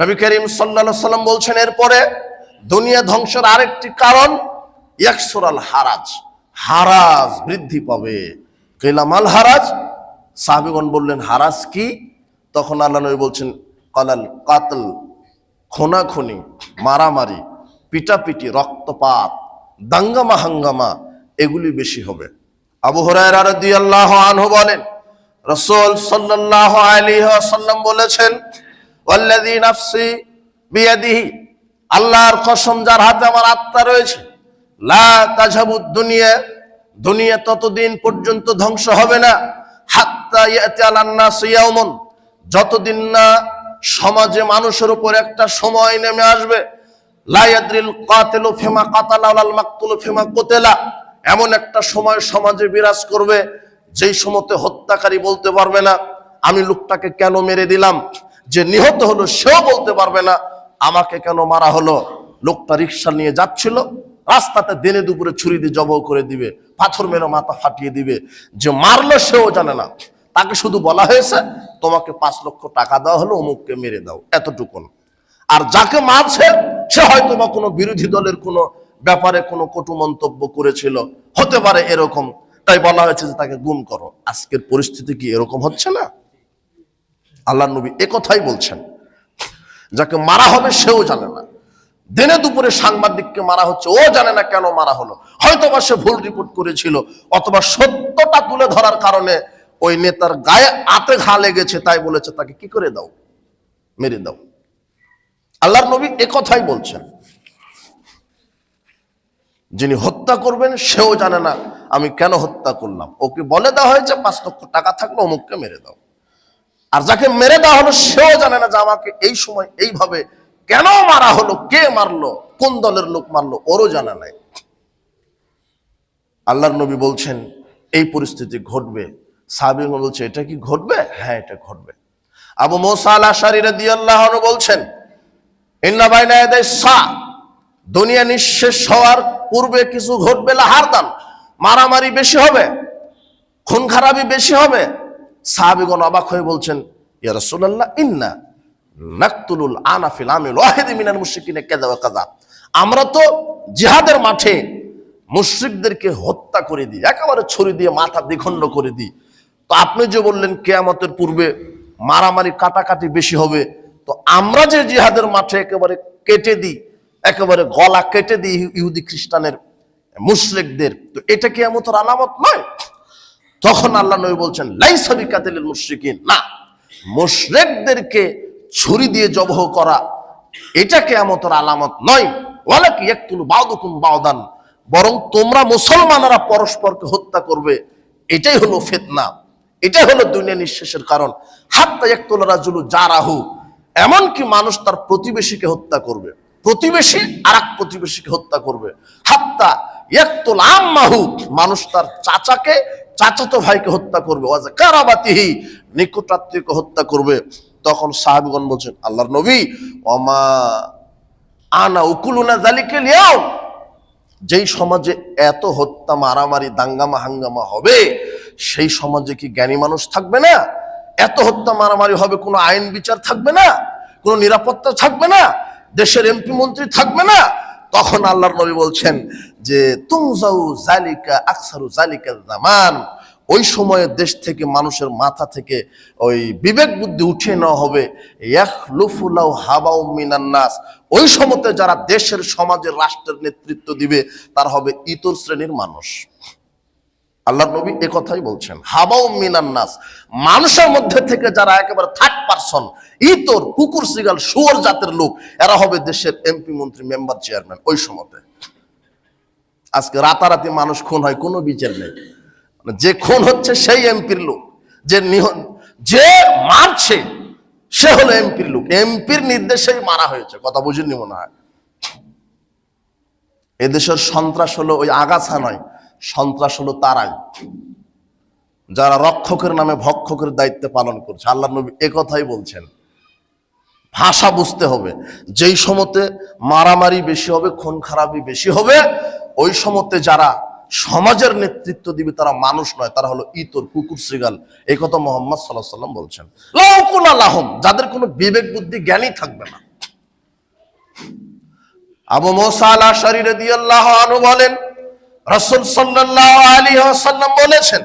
নবী করিম সাল্লা সাল্লাম বলছেন, এরপরে দুনিয়া ধ্বংসের আরেকটি কারণ, ইয়াকসুরাল হারাজ। হারাজ বৃদ্ধি পাবে। কেলামাল হারাজ? সাহাবিগণ বললেন, হারাজ কি? তখন আল্লাহ নবী বলছেন, কালাল কাতল, খোনাখুনি, মারামারি, পিটাপিটি, রক্তপাত দাঙ্গামা হাঙ্গামা এগুলি বেশি হবে। আবু রাদিয়াল্লাহু আনহু বলেন, রাসূল সাল্লাল্লাহু আলাইহি ওয়াসাল্লাম বলেছেন আল্লাহর কসম যার হাতে আমার আত্মা রয়েছে, লা দুনিয়া দুনিয়া ততদিন পর্যন্ত ধ্বংস হবে না, হাত্তা ইয়াতি আলান নাস ইয়াউমুন, যতদিন না সমাজে মানুষের উপর একটা সময় নেমে আসবে এমন একটা সময় সমাজে বিরাজ করবে, যেই সময়তে হত্যাকারী বলতে পারবে না, আমি লোকটাকে কেন মেরে দিলাম? যে নিহত হলো, সেও বলতে পারবে না, আমাকে কেন মারা হলো? লোকটা রিক্সা নিয়ে যাচ্ছিল, রাস্তাতে দিনে দুপুরে ছুরি দিয়ে জবও করে দিবে, পাথর মেরে মাথা ফাটিয়ে দিবে, যে মারলো সেও জানে না। তাকে শুধু বলা হয়েছে, তোমাকে পাঁচ লক্ষ টাকা দেওয়া হলো, অমুককে মেরে দাও। এতটুকুন আর যাকে মারছে, সে হয়তো বা কোনো বিরোধী দলের কোনো ব্যাপারে কোনো কটু মন্তব্য করেছিল, হতে পারে এরকম। তাই বলা হয়েছে যে তাকে গুম করো। আজকের পরিস্থিতি কি এরকম হচ্ছে না? আল্লাহ নবী একথাই বলছেন। যাকে মারা হবে সেও জানে না। দিনে দুপুরে সাংবাদিককে মারা হচ্ছে, ও জানে না কেন মারা হলো। হয়তো বা সে ভুল রিপোর্ট করেছিল, অথবা সত্যটা তুলে ধরার কারণে ওই নেতার গায়ে আতে ঘা লেগেছে, তাই বলেছে, তাকে কি করে দাও? মেরে দাও। আল্লাহর নবী একথাই বলছেন। যিনি হত্যা করবেন, সেও জানে না, আমি কেন হত্যা করলাম? ওকে বলে দেওয়া হয়েছে, পাঁচ লক্ষ টাকা থাকলে অমুককে মেরে দাও। আর যাকে মেরে দেওয়া হলো সেও জানে না যে আমাকে এই সময় এইভাবে কেন মারা হলো, কে মারলো, কোন দলের লোক মারলো, ওরও জানা নাই। আল্লাহর নবী বলছেন, এই পরিস্থিতি ঘটবে। সাহাবী বলছে, এটা কি ঘটবে? হ্যাঁ এটা ঘটবে। আবু মোসা আল আশারি রাদিয়াল্লাহু আনহু বলছেন দুনিয়া নিঃশেষ হওয়ার পূর্বে কিছু ঘটবে লাহার দান মারামারি বেশি হবে খুন খারাপি বেশি হবে সাহাবিগণ অবাক হয়ে বলছেন, ইয়া রাসূলুল্লাহ, ইন্না নাকতুলুল আনাফিল আমিল ওয়াহিদি মিনাল মুশরিকিনে কাযা ওয়া কাযা। আমরা তো জিহাদের মাঠে মুশরিকদেরকে হত্যা করে দিই, একেবারে ছুরি দিয়ে মাথা দ্বিখণ্ড করে দিই। তো আপনি যে বললেন, কেয়ামতের পূর্বে মারামারি কাটাকাটি বেশি হবে, তো আমরা যে জিহাদের মাঠে একেবারে কেটে দিই, একেবারে গলা কেটে দিই ইহুদি খ্রিস্টানের মুশরিকদের, তো এটা কেয়ামতের আলামত নয়? তখন আল্লাহ নবী বলছেন লাইসাবি কাতিলের মুশরিকিন। না, মুশরিকদেরকে ছুরি দিয়ে জবহ করা, এটা কেয়ামতের আলামত নয়। বাউদান। বরং তোমরা মুসলমানেরা পরস্পরকে হত্যা করবে, এটাই হলো ফিতনা। এটাই হলো দুনিয়া নিঃশেষের কারণ। হাত্তা একতুল রাজুলু জারাহু। এমনকি মানুষ তার প্রতিবেশীকে হত্যা করবে, প্রতিবেশী আর এক প্রতিবেশীকে হত্যা করবে। হাত্তা একতুল আম্মাহু। মানুষ তার চাচাকে চাচাতো ভাইকে হত্যা করবে কারাবাতিহি নিকটাত্মীয়কে হত্যা করবে। তখন সাহাবিগণ বলছেন, আল্লাহর নবী, ওমা আনা উকুলুনা জালিকে লিয়াও যেই সমাজে এত হত্যা, মারামারি, দাঙ্গামা, হাঙ্গামা হবে, সেই সমাজে কি জ্ঞানী মানুষ থাকবে না? এত হত্যা, মারামারি হবে, কোনো আইন বিচার থাকবে না? কোনো নিরাপত্তা থাকবে না? দেশের এমপি মন্ত্রী থাকবে না? তখন আল্লাহর নবী বলছেন যে, তুমজাউ জালিকা আকসারু জালিকা জামান। ওই সময়ে দেশ থেকে মানুষের মাথা থেকে ওই বিবেক বুদ্ধি উঠিয়ে নেওয়া হবে। ইয়াখলুফুলাউ হাবাউ মিনান নাস। ওই সময়তে যারা দেশের সমাজের রাষ্ট্রের নেতৃত্ব দিবে, তার হবে ইতর শ্রেণির মানুষ। আল্লাহ নবী এ কথাই বলছেন, হাবাউ মিনান নাস, মানুষের মধ্যে থেকে যারা একেবারে থার্ড পারসন ইতর, কুকুর, সিগাল, শুয়োর জাতের লোক, এরা হবে দেশের এমপি মন্ত্রী মেম্বার চেয়ারম্যান ওই সময়তে। আজকে রাতারাতি মানুষ খুন হয়, কোনো বিচার নেই। মানে যে খুন হচ্ছে সেই এমপির লোক, যে যে মারছে, সে হলো এমপির লোক। এমপির নির্দেশেই মারা হয়েছে, কথা বুঝেননি মনে হয়। এদেশের সন্ত্রাস হলো ওই আগাছা নয় সন্ত্রাস হলো তারাই যারা রক্ষকের নামে ভক্ষকের দায়িত্ব পালন করছে, আল্লাহ নবী কথাই বলছেন। ভাষা বুঝতে হবে, যেই সমতে মারামারি বেশি হবে, খুন খারাপি বেশি হবে, ওই সমতে যারা সমাজের নেতৃত্ব দিবে, তারা মানুষ নয়, তারা হলো ইতর, কুকুর শ্রীগাল এই কথা মোহাম্মদ সাল্লাহ সাল্লাম বলছেন। লাউকুল যাদের কোনো বিবেক, বুদ্ধি, জ্ঞানই থাকবে না। আবু মোসা আলা শরীরে দিয়ে আল্লাহ আনু বলেন রসুল আলাইহি ওয়াসাল্লাম বলেছেন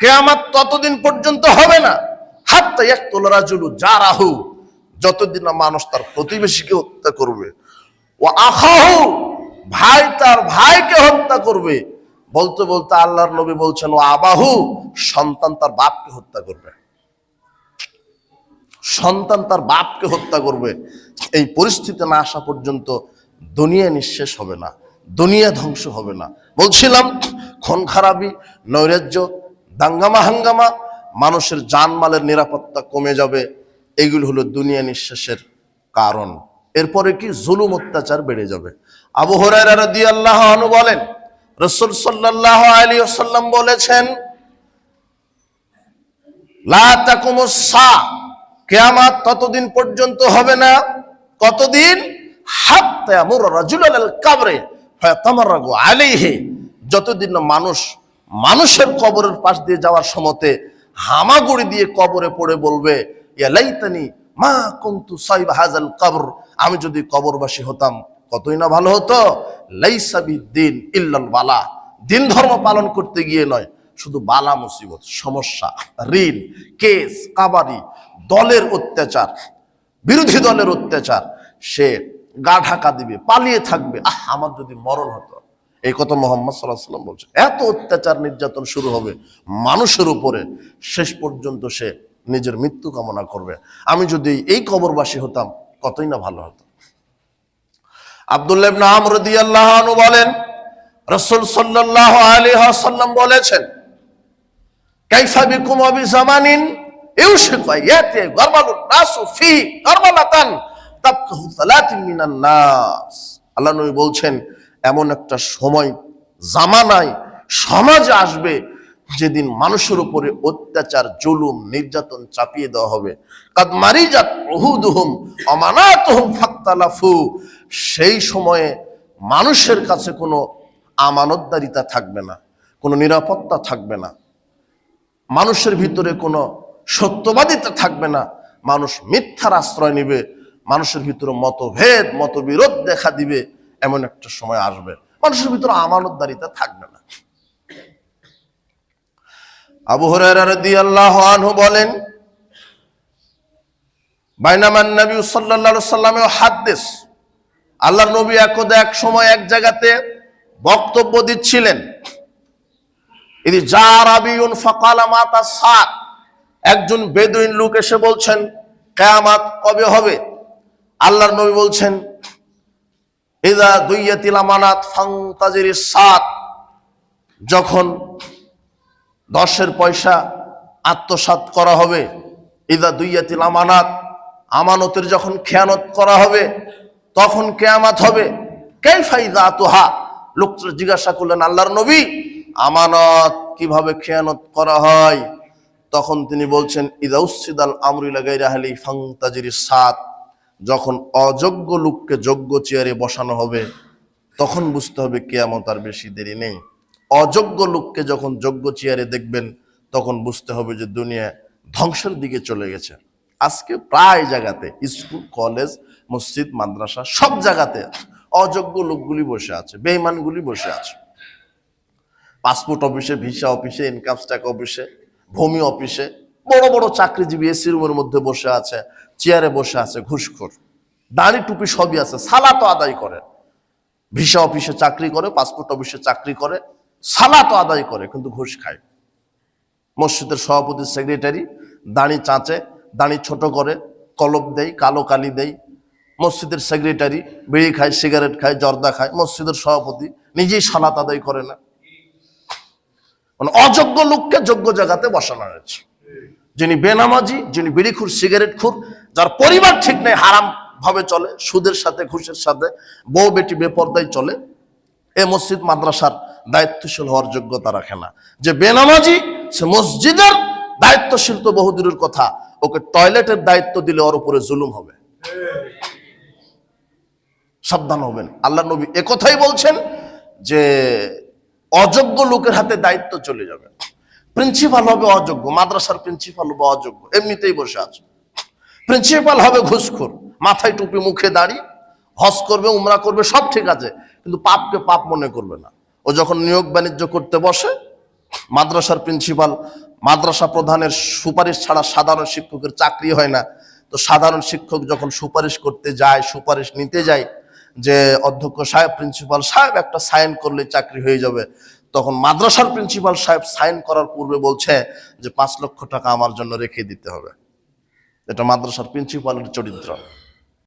কিয়ামত ততদিন পর্যন্ত হবে না। হাত্তা ইয়াকতুল রাজুলু জারাহু, যতদিন না মানুষ তার প্রতিবেশীকে হত্যা করবে। ও ভাই তার ভাইকে হত্যা করবে। বলতে বলতে আল্লাহর নবী বলছেন ও আবাহু, সন্তান তার বাপকে হত্যা করবে। সন্তান তার বাপকে হত্যা করবে। এই পরিস্থিতি না আসা পর্যন্ত দুনিয়া নিঃশেষ হবে না, দুনিয়া ধ্বংস হবে না। বলছিলাম, খুন খারাপি, নৈরাজ্য দাঙ্গামা হাঙ্গামা মানুষের জানমালের নিরাপত্তা কমে যাবে, এগুলো হলো দুনিয়া নিঃশেষের কারণ। এরপরে কি? জুলুম অত্যাচার বেড়ে যাবে। আবু হরাইরা রাদিয়াল্লাহু আনহু বলেন, রাসূল সাল্লাল্লাহু আলাইহি ওয়াসাল্লাম বলেছেন তাকুমুস ততদিন পর্যন্ত হবে না। কতদিন? হাত্তা ইয়ামুর রাজুল আলাল কাবরে, ফায়াতামাররাগু আলাইহি। যতদিন না মানুষ মানুষের কবরের পাশ দিয়ে যাওয়ার সময়তে হামাগুড়ি দিয়ে কবরে পড়ে বলবে, ইয়া মা কুনতু সাইব হাজাল কবর। আমি যদি কবরবাসী হতাম, কতই না ভালো হতো? বিদ্দিন ইল্লাল বালা। দিন ধর্ম পালন করতে গিয়ে নয়, শুধু বালা মুসিবত, সমস্যা, ঋণ, কেস, কাবারি, দলের অত্যাচার, বিরোধী দলের অত্যাচার। সে গা ঢাকা দিবে, পালিয়ে থাকবে। আহ, আমার যদি মরণ হতো। এই কথা মোহাম্মদ সাল্লাহ বলছে। এত অত্যাচার নির্যাতন শুরু হবে মানুষের উপরে, শেষ পর্যন্ত সে নিজের মৃত্যু কামনা করবে। আমি যদি এই কবরবাসী হতাম, কতই না ভালো হতো। আব্দুল্লাহ ইবনে আমর রাদিয়াল্লাহু আনহু বলেন, রাসূল সাল্লাল্লাহু আলাইহি ওয়াসাল্লাম বলেছেন, কাইফা বিকুম ওয়া বিজামানিন ইউশিকু ইয়াতি নাসু ফি গারবালাতান আল্লাহ নবী বলছেন, এমন একটা সময়, জামানায় সমাজে আসবে যেদিন মানুষের উপরে অত্যাচার, জুলুম, নির্যাতন চাপিয়ে দেওয়া হবে। কাদ মারিজাত উহুদুহুম অমানাতুহুম ফাক্তালাফু। সেই সময়ে মানুষের কাছে কোনো আমানতদারিতা থাকবে না, কোনো নিরাপত্তা থাকবে না। মানুষের ভিতরে কোনো সত্যবাদিতা থাকবে না। মানুষ মিথ্যার আশ্রয় নিবে। মানুষের ভিতরে মতভেদ, মতবিরোধ দেখা দিবে, এমন একটা সময় আসবে। মানুষের ভিতরে আমানত আমানতদারিতা থাকবে না। আবু রাদিয়াল্লাহু আনহু বলেন, বাইনামান নবী আলাইহি সাল্লামে হাদিস, আল্লাহর নবী একদা এক সময় এক জায়গাতে বক্তব্য দিচ্ছিলেন। ইদি জারাবিউন ফাকালা মাতা সাত একজন বেদুইন লোক এসে বলছেন, কিয়ামত কবে হবে? আল্লাহর নবী বলছেন, ইদা দুইয়াতিল আমানাত ফাংতাজির সাত যখন দশের পয়সা আত্মসাৎ করা হবে, ইদা দুইয়াতিল আমানাত আমানতের যখন খেয়ানত করা হবে, তখন কেয়ামাত হবে কেফাইদা তোহা লোকটা জিজ্ঞাসা করলেন, আল্লাহর নবী, আমানত কীভাবে খেয়ানত করা হয়? তখন তিনি বলছেন, ইদা উসিদাল আমরুল গাইরাহালি ফাংতাজির সাত যখন অযোগ্য লোককে যোগ্য চেয়ারে বসানো হবে, তখন বুঝতে হবে কেয়ামত আর বেশি দেরি নেই। অযোগ্য লোককে যখন যোগ্য চেয়ারে দেখবেন, তখন বুঝতে হবে যে দুনিয়া ধ্বংসের দিকে চলে গেছে। আজকে প্রায় জায়গাতে, স্কুল, কলেজ, মসজিদ, মাদ্রাসা, সব জায়গাতে অযোগ্য লোকগুলি বসে আছে বেইমানগুলি বসে আছে। পাসপোর্ট অফিসে, ভিসা অফিসে ইনকাম ট্যাক্স অফিসে, ভূমি অফিসে বড় বড় চাকরিজীবী এসি রুমের মধ্যে বসে আছে চেয়ারে বসে আছে, ঘুষখোর। দাড়ি টুপি সবই আছে সালা তো আদায় করে। ভিসা অফিসে চাকরি করে পাসপোর্ট অফিসে চাকরি করে সালা তো আদায় করে, কিন্তু ঘুষ খায়। মসজিদের সভাপতি সেক্রেটারি দাঁড়ি চাঁচে, দাঁড়ি ছোট করে কলব দেয়, কালো কালি দেয়। মসজিদের সেক্রেটারি বিড়ি খায় সিগারেট খায়, জর্দা খায়, মসজিদের সভাপতি নিজেই সালাত আদায় করে না। মানে অযোগ্য লোককে যোগ্য জায়গাতে বসানো হয়েছে। যিনি বেনামাজি, যিনি বিড়িখুর সিগারেট খুর, যার পরিবার ঠিক নেই, হারাম ভাবে চলে, সুদের সাথে, ঘুষের সাথে, বউ বেটি বেপর্দায় চলে, এ মসজিদ মাদ্রাসার দায়িত্বশীল হওয়ার যোগ্যতা রাখে না। যে বেনামাজি, সে মসজিদের দায়িত্বশীল তো বহুদূরের কথা, ওকে টয়লেটের দায়িত্ব দিলে ওর উপরে জুলুম হবে। সাবধান হবেন। আল্লাহ নবী একথাই বলছেন যে, অযোগ্য লোকের হাতে দায়িত্ব চলে যাবে। প্রিন্সিপাল হবে অযোগ্য, মাদ্রাসার প্রিন্সিপাল হবে অযোগ্য, এমনিতেই বসে আছে। প্রিন্সিপাল হবে ঘুষখোর, মাথায় টুপি, মুখে দাঁড়ি, হজ করবে, উমরা করবে, সব ঠিক আছে, কিন্তু পাপকে পাপ মনে করবে না। ও যখন নিয়োগ বাণিজ্য করতে বসে, মাদ্রাসার প্রিন্সিপাল মাদ্রাসা প্রধানের সুপারিশ ছাড়া সাধারণ শিক্ষকের চাকরি হয় না। তো সাধারণ শিক্ষক যখন সুপারিশ করতে যায়, সুপারিশ নিতে যায়, যে অধ্যক্ষ সাহেব প্রিন্সিপাল সাহেব একটা সাইন করলে চাকরি হয়ে যাবে। তখন মাদ্রাসার প্রিন্সিপাল সাহেব সাইন করার পূর্বে বলছে যে পাঁচ লক্ষ টাকা আমার জন্য রেখে দিতে হবে। এটা মাদ্রাসার প্রিন্সিপালের চরিত্র।